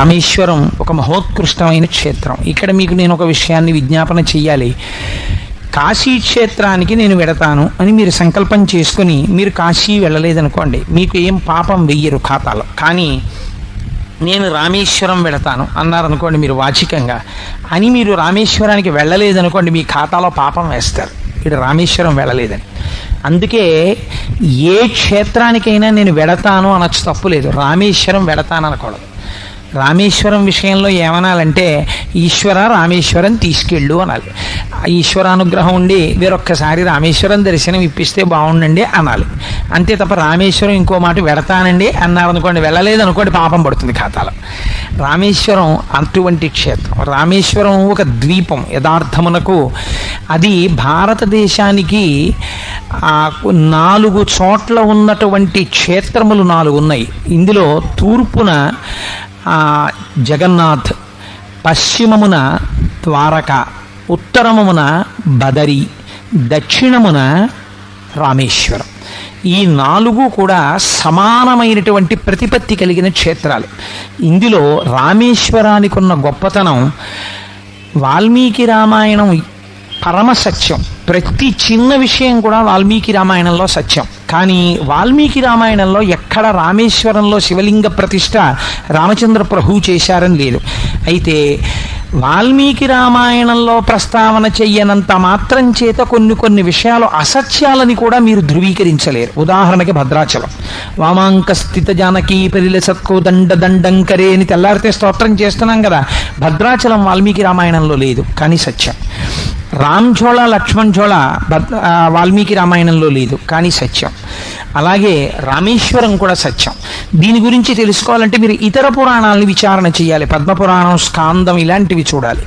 రామేశ్వరం ఒక మహోత్కృష్టమైన క్షేత్రం. ఇక్కడ మీకు నేను ఒక విషయాన్ని విజ్ఞాపన చెయ్యాలి. కాశీ క్షేత్రానికి నేను వెడతాను అని మీరు సంకల్పం చేసుకుని మీరు కాశీ వెళ్ళలేదనుకోండి. మీకు ఏం పాపం వెయ్యరు ఖాతాలో. కానీ నేను రామేశ్వరం వెళతాను అన్నారనుకోండి మీరు వాచికంగా. అని మీరు రామేశ్వరానికి వెళ్ళలేదనుకోండి మీ ఖాతాలో పాపం వేస్తారు. ఇక్కడ రామేశ్వరం వెళ్ళలేదని. అందుకే ఏ క్షేత్రానికైనా నేను వెడతాను అనొచ్చు తప్పులేదు రామేశ్వరం వెడతాను అనకూడదు రామేశ్వరం విషయంలో ఏమనాలంటే ఈశ్వర రామేశ్వరం తీసుకెళ్ళు అనాలి. ఈశ్వరానుగ్రహం ఉండి వీరొక్కసారి రామేశ్వరం దర్శనం ఇప్పిస్తే బాగుండండి అనాలి. అంతే తప్ప రామేశ్వరం ఇంకో మాట వెడతానండి అన్నారనుకోండి వెళ్ళలేదు అనుకోండి పాపం పడుతుంది ఖాతాలో. రామేశ్వరం అటువంటి క్షేత్రం. రామేశ్వరం ఒక ద్వీపం యథార్థమునకు. అది భారతదేశానికి నాలుగు చోట్ల ఉన్నటువంటి క్షేత్రములు నాలుగు ఉన్నాయి ఇందులో తూర్పున ఆ, జగన్నాథ్ పశ్చిమమున ద్వారక ఉత్తరమున బదరి దక్షిణమున రామేశ్వరం. ఈ నాలుగు కూడా సమానమైనటువంటి ప్రతిపత్తి కలిగిన క్షేత్రాలు. ఇందులో రామేశ్వరానికి ఉన్న గొప్పతనం వాల్మీకి రామాయణం పరమ సత్యం. ప్రతి చిన్న విషయం కూడా వాల్మీకి రామాయణంలో సత్యం. కానీ వాల్మీకి రామాయణంలో ఎక్కడ రామేశ్వరంలో శివలింగ ప్రతిష్ట రామచంద్ర ప్రభు చేశారని లేదు. అయితే వాల్మీకి రామాయణంలో ప్రస్తావన చెయ్యనంత మాత్రం చేత కొన్ని కొన్ని విషయాలు అసత్యాలని కూడా మీరు ధృవీకరించలేరు. ఉదాహరణకి భద్రాచలం. వామాంక స్థిత జానకీ పెరిల సత్కో దండ దండంకరే అని తెల్లారితే స్తోత్రం చేస్తున్నాం కదా. భద్రాచలం వాల్మీకి రామాయణంలో లేదు కానీ సత్యం. రామ్ లక్ష్మణ్ ఝోళ వాల్మీకి రామాయణంలో లేదు కానీ సత్యం. అలాగే రామేశ్వరం కూడా సత్యం. దీని గురించి తెలుసుకోవాలంటే మీరు ఇతర పురాణాలని విచారణ చేయాలి పద్మపురాణం స్కాందం ఇలాంటివి చూడాలి.